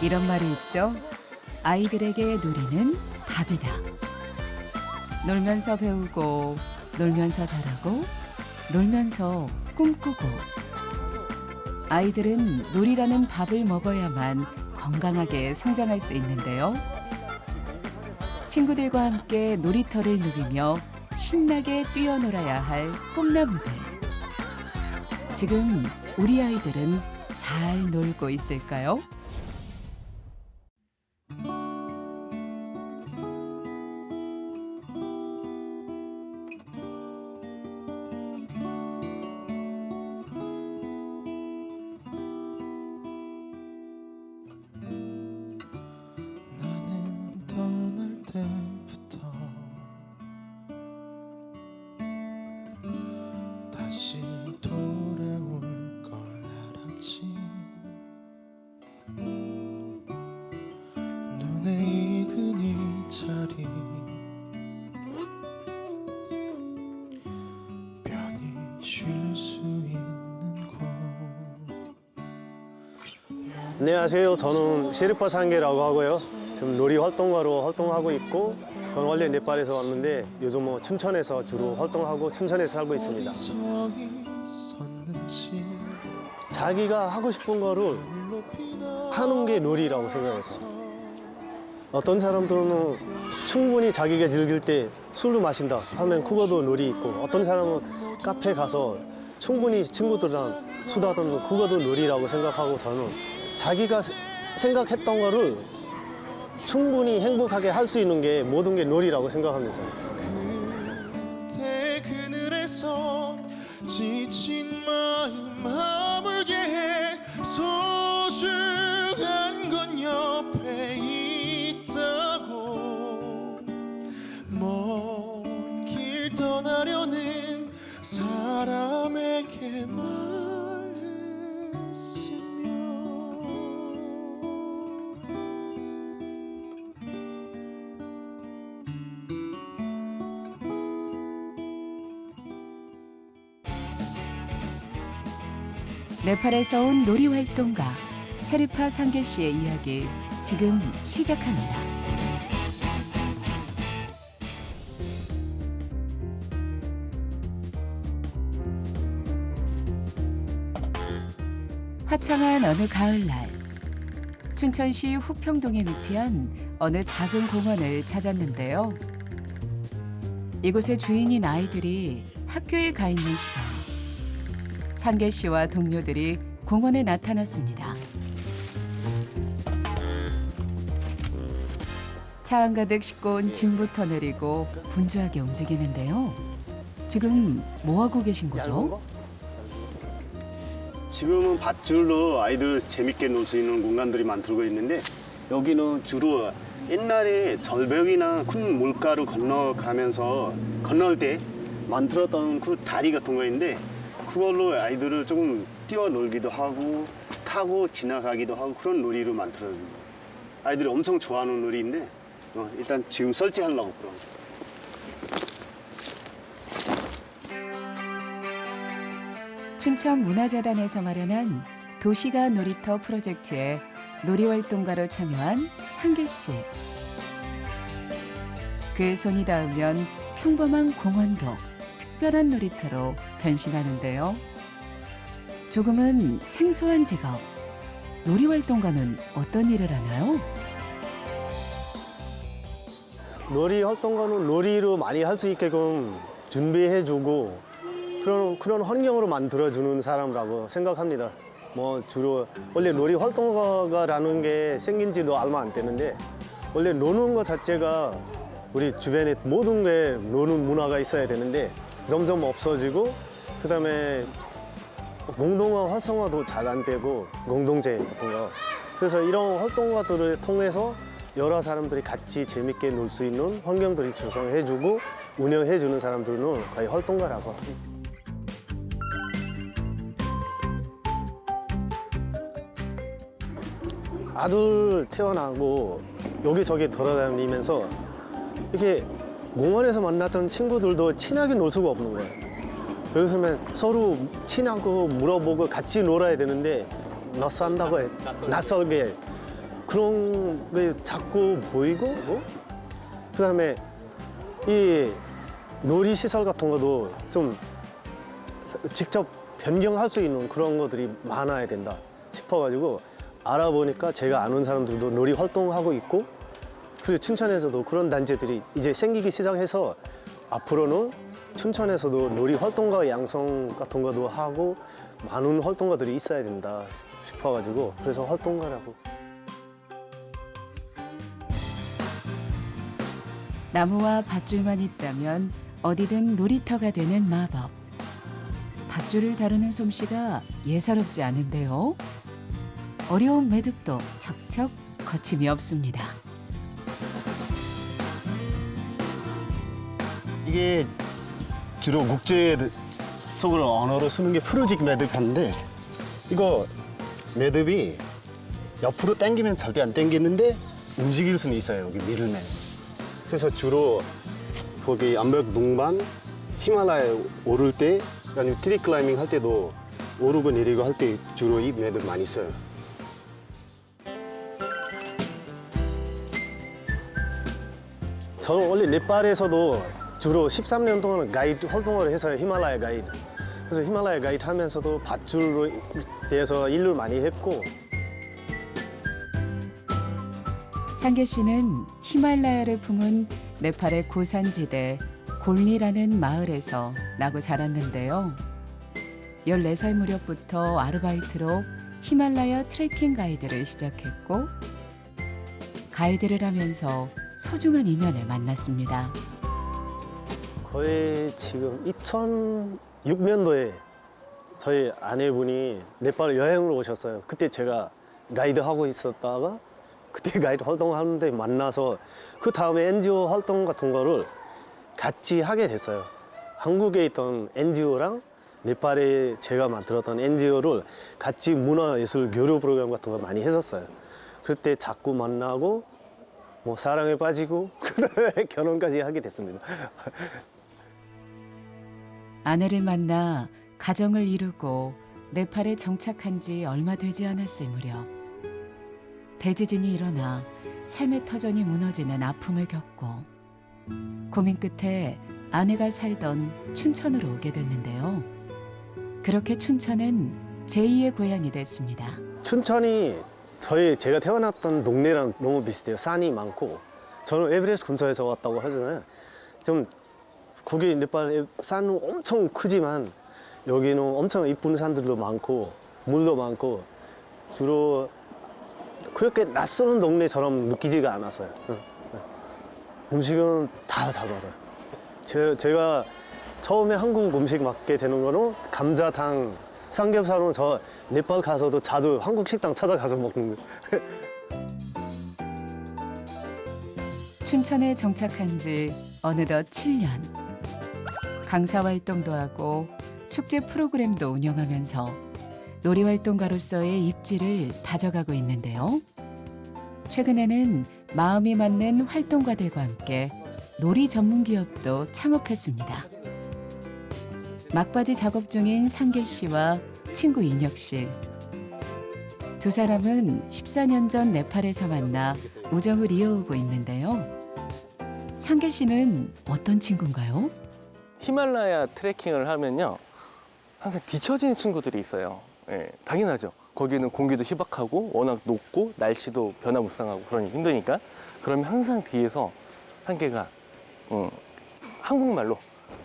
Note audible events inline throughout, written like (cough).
이런 말이 있죠. 아이들에게 놀이는 밥이다. 놀면서 배우고, 놀면서 자라고, 놀면서 꿈꾸고. 아이들은 놀이라는 밥을 먹어야만 건강하게 성장할 수 있는데요. 친구들과 함께 놀이터를 누비며 신나게 뛰어놀아야 할 꿈나무들. 지금 우리 아이들은 잘 놀고 있을까요? 안녕하세요. 저는 셰르파 상계라고 하고요. 지금 놀이 활동가로 활동하고 있고, 저는 원래 네팔에서 왔는데 요즘 뭐 춘천에서 주로 활동하고 춘천에서 살고 있습니다. 자기가 하고 싶은 거를 하는 게 놀이라고 생각해서 어떤 사람들은 충분히 자기가 즐길 때 술을 마신다 하면 그거도 놀이 있고 어떤 사람은 카페 가서 충분히 친구들이랑 수다 떠는 거 그거도 놀이라고 생각하고 저는 자기가 세- 생각했던 거를 충분히 행복하게 할 수 있는 게 모든 게 놀이라고 생각합니다. 그대 그늘에서 지친 마음 아물게 해 소중한 건 옆에 있다고 먼 길 떠나려는 사람에게 말 네팔에서 온 놀이 활동가 세르파 상계 씨의 이야기 지금 시작합니다. 화창한 어느 가을날 춘천시 후평동에 위치한 어느 작은 공원을 찾았는데요. 이곳의 주인인 아이들이 학교에 가 있는 시간 상계 씨와 동료들이 공원에 나타났습니다. 차 한가득 싣고 온 짐부터 내리고 분주하게 움직이는데요. 지금 뭐 하고 계신 거죠? 지금은 밧줄로 아이들 재밌게 놀 수 있는 공간들이 만들고 있는데 여기는 주로 옛날에 절벽이나 큰 물가를 건너가면서 건널 때 만들었던 그 다리 같은 거인데 그걸로 아이들을 조금 뛰어놀기도 하고 타고 지나가기도 하고 그런 놀이를 만들어요. 아이들이 엄청 좋아하는 놀이인데 어, 일단 지금 설치하려고 그럼. 춘천 문화재단에서 마련한 도시가 놀이터 프로젝트에 놀이활동가로 참여한 상계 씨. 그 손이 닿으면 평범한 공원도 특별한 놀이터로 변신하는데요. 조금은 생소한 직업. 놀이활동가는 어떤 일을 하나요? 놀이 활동가는 놀이로 많이 할 수 있게끔 준비해주고 그런 그런 환경으로 만들어주는 사람이라고 생각합니다. 뭐 주로 원래 놀이 활동가라는 게 생긴지도 얼마 안 되는데 원래 노는 것 자체가 우리 주변에 모든 게 노는 문화가 있어야 되는데 점점 없어지고 그다음에 공동화 활성화도 잘 안 되고 공동체 같은 거 그래서 이런 활동가들을 통해서 여러 사람들이 같이 재밌게 놀 수 있는 환경들이 조성해주고 운영해주는 사람들은 거의 활동가라고. 아들 태어나고 여기저기 돌아다니면서 이렇게 공원에서 만났던 친구들도 친하게 놀 수가 없는 거예요. 그래서 서로 친하고 물어보고 같이 놀아야 되는데 낯선다고 해. 낯설게 그런 게 자꾸 보이고 뭐? 그다음에 이 놀이 시설 같은 것도 좀 직접 변경할 수 있는 그런 것들이 많아야 된다 싶어가지고 알아보니까 제가 아는 사람들도 놀이 활동하고 있고 그리고 춘천에서도 그런 단체들이 이제 생기기 시작해서 앞으로는 춘천에서도 놀이 활동가 양성 같은 것도 하고 많은 활동가들이 있어야 된다 싶어가지고 그래서 활동가라고 나무와 밧줄만 있다면 어디든 놀이터가 되는 마법. 밧줄을 다루는 솜씨가 예사롭지 않은데요. 어려운 매듭도 척척 거침이 없습니다. 이게 주로 국제 속으로 언어로 쓰는 게 프로직 매듭인데 이거 매듭이 옆으로 당기면 절대 안 당기는데 움직일 수는 있어요 여기 밀면. 그래서 주로 거기 암벽 동반 히말라야 오를 때 아니면 트리 클라이밍 할 때도 오르고 내리고 할 때 주로 이 매듭 많이 써요. 저는 원래 네팔에서도 주로 13년 동안 가이드 활동을 해서 히말라야 가이드. 그래서 히말라야 가이드 하면서도 밧줄로 대해서 일을 많이 했고 상계 씨는 히말라야를 품은 네팔의 고산지대 골리라는 마을에서 나고 자랐는데요. 14살 무렵부터 아르바이트로 히말라야 트레킹 가이드를 시작했고 가이드를 하면서 소중한 인연을 만났습니다. 거의 지금 2006년도에 저희 아내분이 네팔 여행으로 오셨어요. 그때 제가 가이드 하고 있었다가 그때 (laughs) 가이드 활동하는데 만나서 그 다음에 NGO 활동 같은 거를 같이 하게 됐어요. 한국에 있던 NGO랑 네팔에 제가 만들었던 NGO를 같이 문화예술 교류 프로그램 같은 거 많이 했었어요. 그때 자꾸 만나고 뭐 사랑에 빠지고 (laughs) 그다음에 결혼까지 하게 됐습니다. 아내를 만나 가정을 이루고 네팔에 정착한 지 얼마 되지 않았을 무렵 대지진이 일어나 삶의 터전이 무너지는 아픔을 겪고 고민 끝에 아내가 살던 춘천으로 오게 됐는데요. 그렇게 춘천은 제2의 고향이 됐습니다. 춘천이 저희 제가 태어났던 동네랑 너무 비슷해요. 산이 많고 저는 에베레스트 근처에서 왔다고 하잖아요. 좀 거기 네팔 산은 엄청 크지만 여기는 엄청 이쁜 산들도 많고 물도 많고 주로 그렇게 낯선 동네처럼 느끼지가 않았어요. 음식은 다잘 맞아요. 제, 제가 처음에 한국 음식 먹게 되는 거는 감자탕, 삼겹살은 저 네팔 가서도 자주 한국 식당 찾아가서 먹는 거예요. 춘천에 정착한 지 어느덧 7년. 강사 활동도 하고 축제 프로그램도 운영하면서 놀이 활동가로서의 입지를 다져가고 있는데요. 최근에는 마음이 맞는 활동가들과 함께 놀이 전문 기업도 창업했습니다. 막바지 작업 중인 상계 씨와 친구 인혁 씨. 두 사람은 14년 전 네팔에서 만나 우정을 이어오고 있는데요. 상계 씨는 어떤 친구인가요? 히말라야 트레킹을 하면요 항상 뒤처지는 친구들이 있어요. 예, 당연하죠. 거기는 공기도 희박하고 워낙 높고 날씨도 변화무쌍하고 그러니 힘드니까. 그러면 항상 뒤에서 상계가 음, 한국말로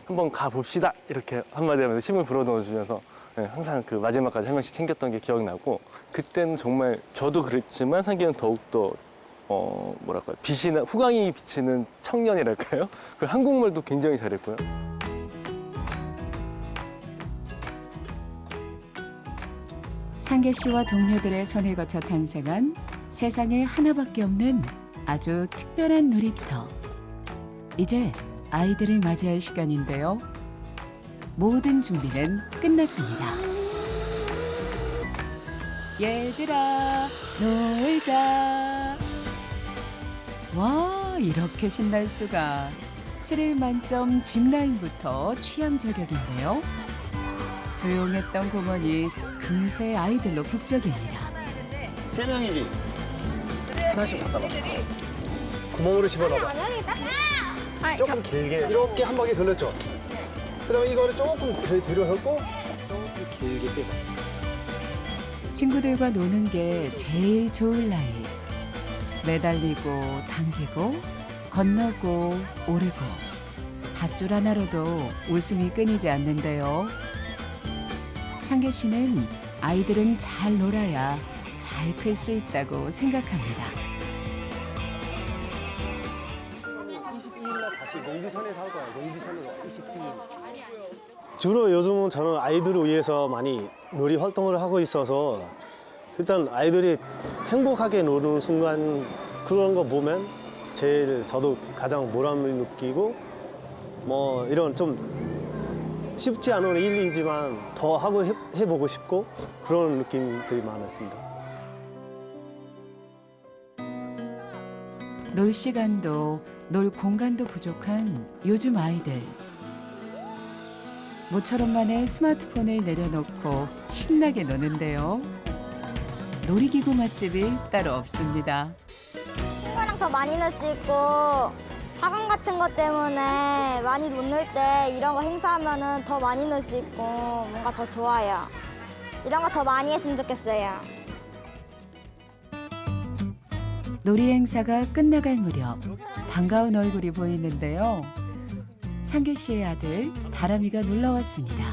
한번 가봅시다. 이렇게 한마디 하면서 힘을 불어넣어 주면서 예, 항상 그 마지막까지 한 명씩 챙겼던 게 기억나고 그때는 정말 저도 그랬지만 상계는 더욱더 어 뭐랄까 빛이 나 후광이 비치는 청년이랄까요? 그 한국말도 굉장히 잘했고요 상계 씨와 동료들의 손을 거쳐 탄생한 세상에 하나밖에 없는 아주 특별한 놀이터. 이제 아이들을 맞이할 시간인데요. 모든 준비는 끝났습니다. 얘들아, 놀자. 와, 이렇게 신날 수가. 스릴 만점 짚라인부터 취향 저격인데요. 조용했던 공원이 금세 아이들로 북적입니다. 세 명이지? 하나씩 갖다 봐. 구멍으로 집어넣어봐. 아, 조금 길게 이렇게 한 바퀴 돌렸죠. 그다음에 이거를 조금 들- 들여서고 조금 길게 빼. 친구들과 노는 게 제일 좋을 나이. 매달리고 당기고 건너고 오르고 밧줄 하나로도 웃음이 끊이지 않는데요. 상계 씨는 아이들은 잘 놀아야 잘 클 수 있다고 생각합니다. 22일 날 다시 농지산에서 할 거야. 농지산으로 22일. 주로 요즘은 저는 아이들을 위해서 많이 놀이 활동을 하고 있어서 일단 아이들이 행복하게 노는 순간 그런 거 보면 제일 저도 가장 보람을 느끼고 뭐 이런 좀 쉽지 않은 일이지만 더 하고 해, 해보고 싶고 그런 느낌들이 많았습니다. 놀 시간도 놀 공간도 부족한 요즘 아이들. 모처럼 만에 스마트폰을 내려놓고 신나게 노는데요. 놀이기구 맛집이 따로 없습니다. 친구랑 더 많이 놀 수 있고 학원 같은 것 때문에 많이 못 놀 때 이런 거 행사하면은 더 많이 놀 수 있고 뭔가 더 좋아요. 이런 거 더 많이 했으면 좋겠어요. 놀이 행사가 끝나갈 무렵 반가운 얼굴이 보이는데요. 상계 씨의 아들 다람이가 놀러 왔습니다.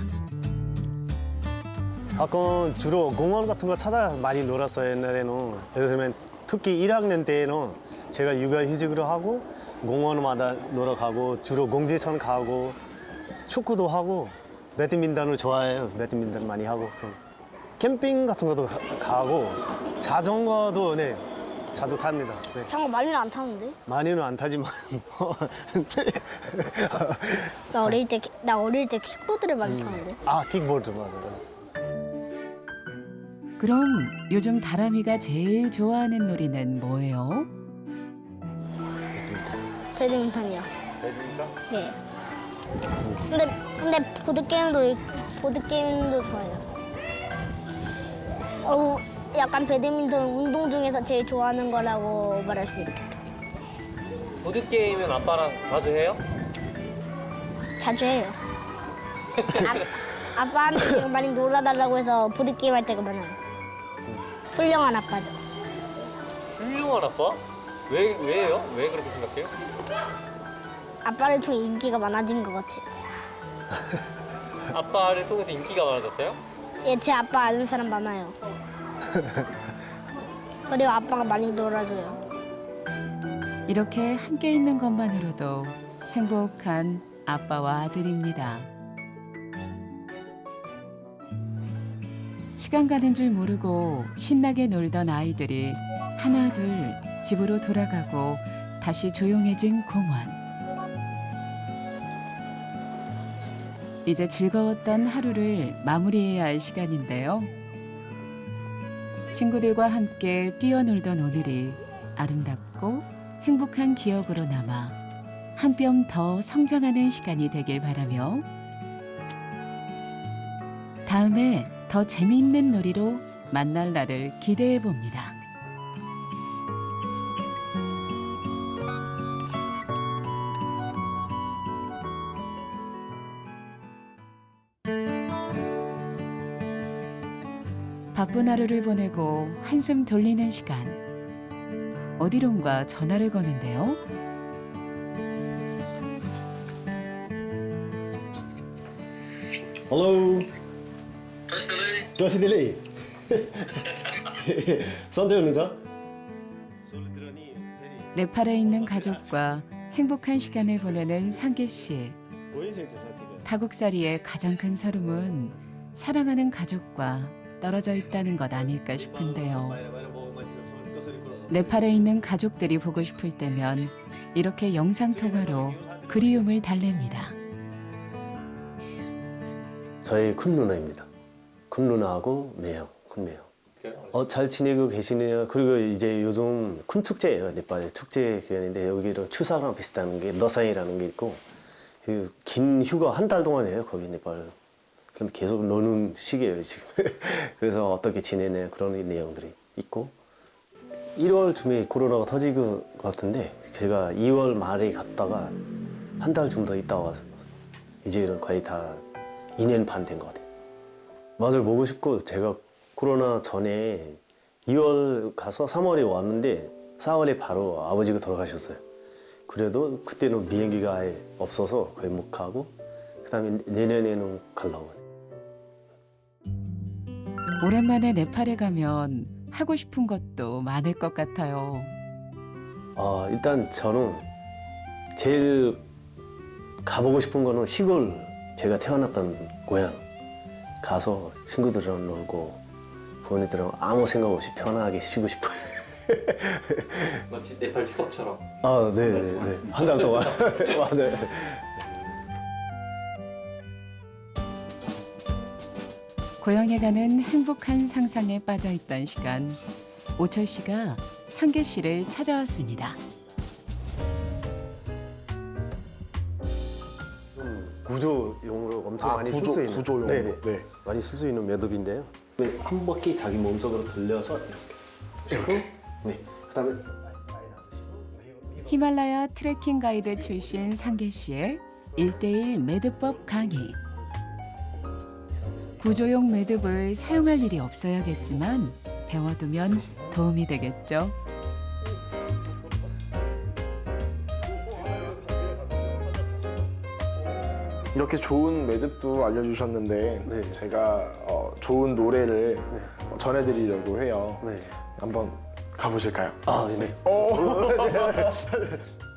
가끔 주로 공원 같은 거 찾아 많이 놀았어요 옛날에는 예를 들면 특히 1학년 때에는 제가 육아휴직으로 하고 공원마다 놀러 가고 주로 공지천 가고 축구도 하고 배드민턴을 좋아해요 배드민턴 많이 하고 그럼 캠핑 같은 것도 가, 가고 자전거도 네 자주 탑니다 네. 저거 많이는 안 타는데? 많이는 안 타지만 (laughs) 나 어릴 때 나 어릴 때 킥보드를 많이 타는데. 아 킥보드 맞아 그럼 요즘 다람이가 제일 좋아하는 놀이는 뭐예요? 배드민턴이요. 배드민턴? 네. 근데 근데 보드 게임도 보드 게임도 좋아요. 어, 약간 배드민턴 운동 중에서 제일 좋아하는 거라고 말할 수 있죠. 보드 게임은 아빠랑 자주 해요? 자주 해요. (laughs) 아, 아빠한테 제가 많이 놀아달라고 해서 보드 게임 할 때가 많아요. 훌륭한 아빠죠. 훌륭한 아빠? 왜, 왜요? 왜 그렇게 생각해요? 아빠를 통해 인기가 많아진 것 같아요. (laughs) 아빠를 통해서 인기가 많아졌어요? 예, 제 아빠 아는 사람 많아요. (laughs) 그리고 아빠가 많이 놀아줘요. 이렇게 함께 있는 것만으로도 행복한 아빠와 아들입니다. 시간 가는 줄 모르고 신나게 놀던 아이들이 하나둘 집으로 돌아가고 다시 조용해진 공원. 이제 즐거웠던 하루를 마무리해야 할 시간인데요. 친구들과 함께 뛰어놀던 오늘이 아름답고 행복한 기억으로 남아 한 뼘 더 성장하는 시간이 되길 바라며 다음에 더 재미있는 놀이로 만날 날을 기대해 봅니다. 바쁜 하루를 보내고 한숨 돌리는 시간. 어디론가 전화를 거는데요. Hallo. Dois delay. 선재훈이죠? 네팔에 있는 가족과 행복한 시간을 보내는 상계 씨. 타국살이의 가장 큰 서름은 사랑하는 가족과 떨어져 있다는 것 아닐까 싶은데요. 네팔에 있는 가족들이 보고 싶을 때면 이렇게 영상 통화로 그리움을 달랩니다. 저희 큰 누나입니다. 큰 누나하고 매형, 큰 매형. 어, 잘 지내고 계시네요. 그리고 이제 요즘 큰 축제예요. 네팔의 축제 기간인데 여기는 추사랑 비슷한 게 너상이라는 게 있고 그 긴 휴가 한 달 동안이에요. 거기 네팔. 그럼 계속 노는 시기예요 지금. (laughs) 그래서 어떻게 지내냐 그런 내용들이 있고 1월쯤에 코로나가 터진 것 같은데 제가 2월 말에 갔다가 한 달 좀 더 있다가 와서 이제 는 거의 다 2년 반 된 것 같아요. 맛을 보고 싶고 제가 코로나 전에 2월 가서 3월에 왔는데 4월에 바로 아버지가 돌아가셨어요. 그래도 그때는 비행기가 아예 없어서 거의 못 가고 그다음에 내년에는 가려고. 오랜만에 네팔에 가면 하고 싶은 것도 많을 것 같아요. 아, 일단 저는 제일 가보고 싶은 거는 시골 제가 태어났던 고향 가서 친구들이랑 놀고 부모님들이랑 아무 생각 없이 편하게 쉬고 싶어요. 마치 네팔 추석처럼. 아, 네, 네, 네. 한 달 동안 (laughs) 맞아요. 고향에 가는 행복한 상상에 빠져 있던 시간 오철 씨가 상계 씨를 찾아왔습니다. 좀 구조용으로 엄청 아, 많이 구조- 쓸수 있는 구조용으로? 네, 네. 네. 많이 쓸 수 있는 매듭인데요. 네, 한 바퀴 자기 몸속으로 들려서 이렇게 이렇게 네, 그다음에 히말라야 트레킹 가이드 출신 상계 씨의 일대일 매듭법 강의. 구조용 매듭을 사용할 일이 없어야겠지만 배워두면 도움이 되겠죠. 이렇게 좋은 매듭도 알려주셨는데 네. 제가 어, 좋은 노래를 어, 전해드리려고 해요. 네. 한번 가보실까요? 아, 네. 우 (laughs)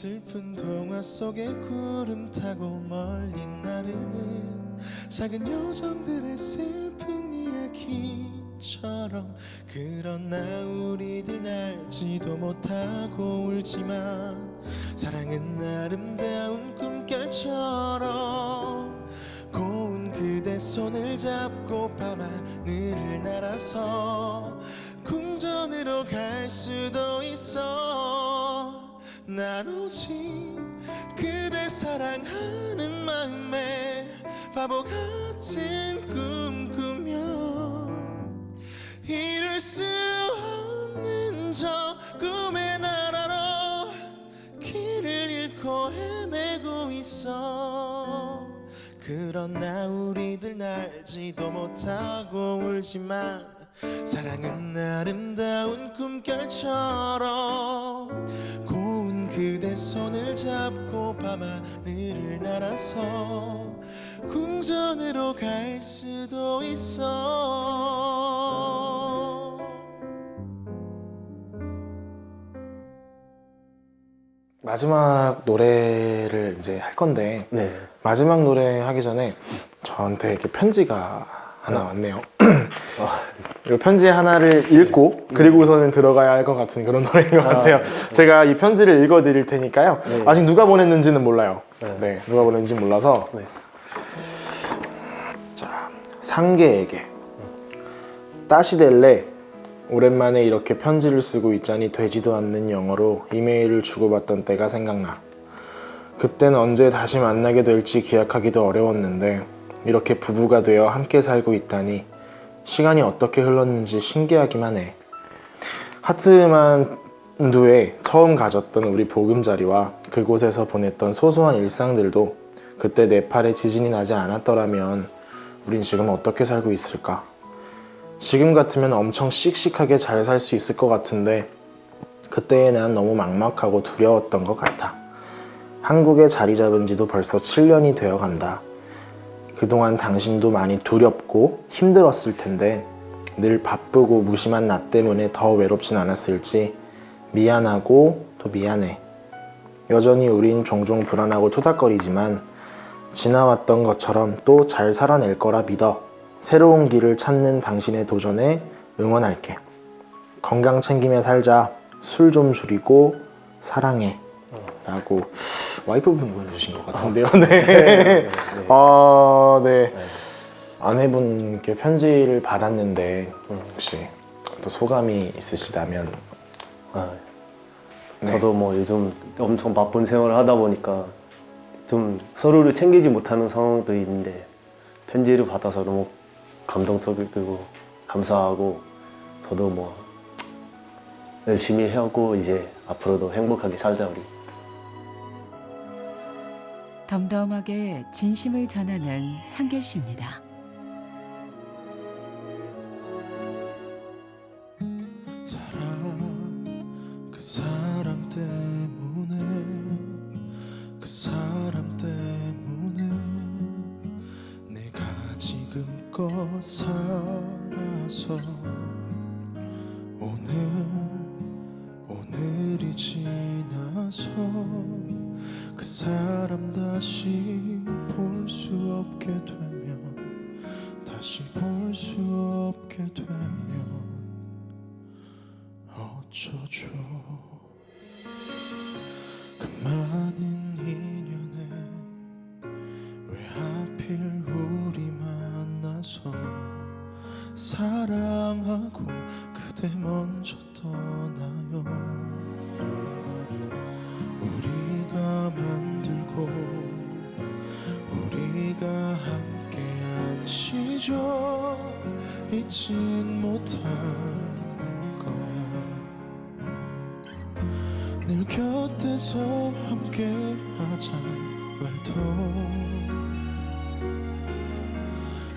슬픈 동화 속에 구름 타고 멀리 나르는 작은 요정들의 슬픈 이야기처럼 그러나 우리들 날지도 못하고 울지만 사랑은 아름다운 꿈결처럼 고운 그대 손을 잡고 밤하늘을 날아서 궁전으로 갈 수도 있어 난 오직 그대 사랑하는 마음에 바보 같은 꿈 꾸며 이룰 수 없는 저 꿈의 나라로 길을 잃고 헤매고 있어. 그러나 우리들 날지도 못하고 울지만 사랑은 아름다운 꿈결처럼 그대 손을 잡고 밤하늘을 날아서 궁전으로 갈 수도 있어 마지막 노래를 이제 할 건데 네. 마지막 노래 하기 전에 저한테 이렇게 편지가 하나 왔네요. (clears throat) 이 편지 하나를 읽고 그리고서는 들어가야 할 것 같은 그런 (laughs) 노래인 것 같아요. 제가 이 편지를 읽어드릴 테니까요. 네. 아직 누가 보냈는지는 몰라요. 네. 네, 누가 보냈는지 몰라서 네. 자 상계에게 따시델레 오랜만에 이렇게 편지를 쓰고 있자니 되지도 않는 영어로 이메일을 주고받던 때가 생각나. 그땐 언제 다시 만나게 될지 기약하기도 어려웠는데 이렇게 부부가 되어 함께 살고 있다니 시간이 어떻게 흘렀는지 신기하기만 해. 하트만두에 처음 가졌던 우리 보금자리와 그곳에서 보냈던 소소한 일상들도 그때 네팔에 지진이 나지 않았더라면 우린 지금 어떻게 살고 있을까? 지금 같으면 엄청 씩씩하게 잘 살 수 있을 것 같은데 그때의 난 너무 막막하고 두려웠던 것 같아. 한국에 자리 잡은 지도 벌써 7년이 되어 간다. 그동안 당신도 많이 두렵고 힘들었을 텐데 늘 바쁘고 무심한 나 때문에 더 외롭진 않았을지 미안하고 또 미안해. 여전히 우린 종종 불안하고 투닥거리지만 지나왔던 것처럼 또 잘 살아낼 거라 믿어. 새로운 길을 찾는 당신의 도전에 응원할게. 건강 챙기며 살자. 술 좀 줄이고 사랑해. 라고 와이프분 보내주신 것 같은데요. (laughs) 네. 아, 네. 아내분께 편지를 받았는데 혹시 또 소감이 있으시다면 아, 네. 저도 뭐 요즘 엄청 바쁜 생활을 하다 보니까 좀 서로를 챙기지 못하는 상황도 있는데 편지를 받아서 너무 감동적이고 감사하고 저도 뭐 열심히 해오고 이제 앞으로도 행복하게 살자 우리. 덤덤하게 진심을 전하는 상계 씨입니다. 사랑 그그 살아서 잊진 못할 거야. 늘 곁에서 함께하자 말도.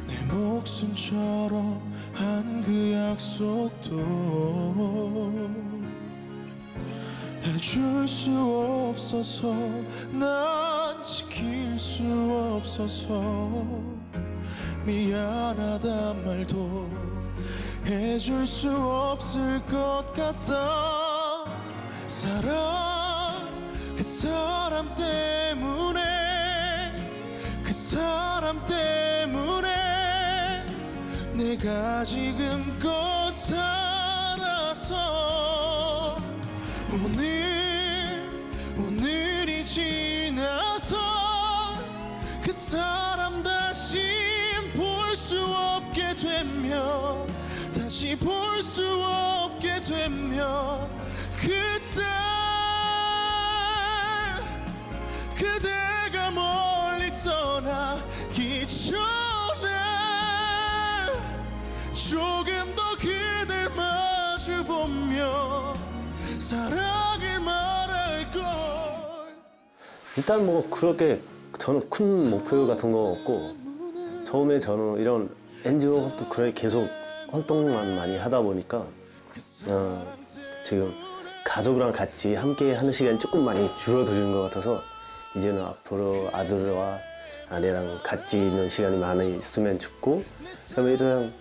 내 목숨처럼 한 그 약속도 해줄 수 없어서 난 지킬 수 없어서 미안하단 말도 해줄 수 없을 것 같다 사랑 그 사람 때문에 그 사람 때문에 내가 지금껏 살아서 일단 뭐 그렇게 저는 큰 목표 같은 거 없고 처음에 저는 이런 NGO 활동 그래 계속 활동만 많이 하다 보니까 어, 지금 가족이랑 같이 함께 하는 시간이 조금 많이 줄어드는 것 같아서 이제는 앞으로 아들과 아내랑 같이 있는 시간이 많이 있으면 좋고 그다음에 이런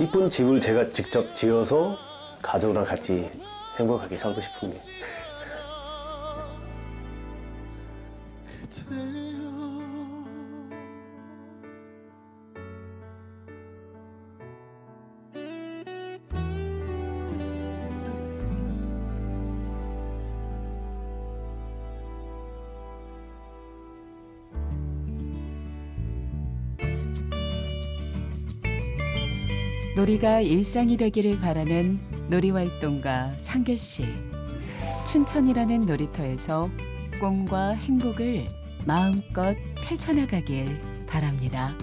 이쁜 집을 제가 직접 지어서 가족이랑 같이 행복하게 살고 싶은 게 그대여 놀이가 일상이 되기를 바라는 놀이 활동가 상계 씨. 춘천이라는 놀이터에서 꿈과 행복을 마음껏 펼쳐나가길 바랍니다.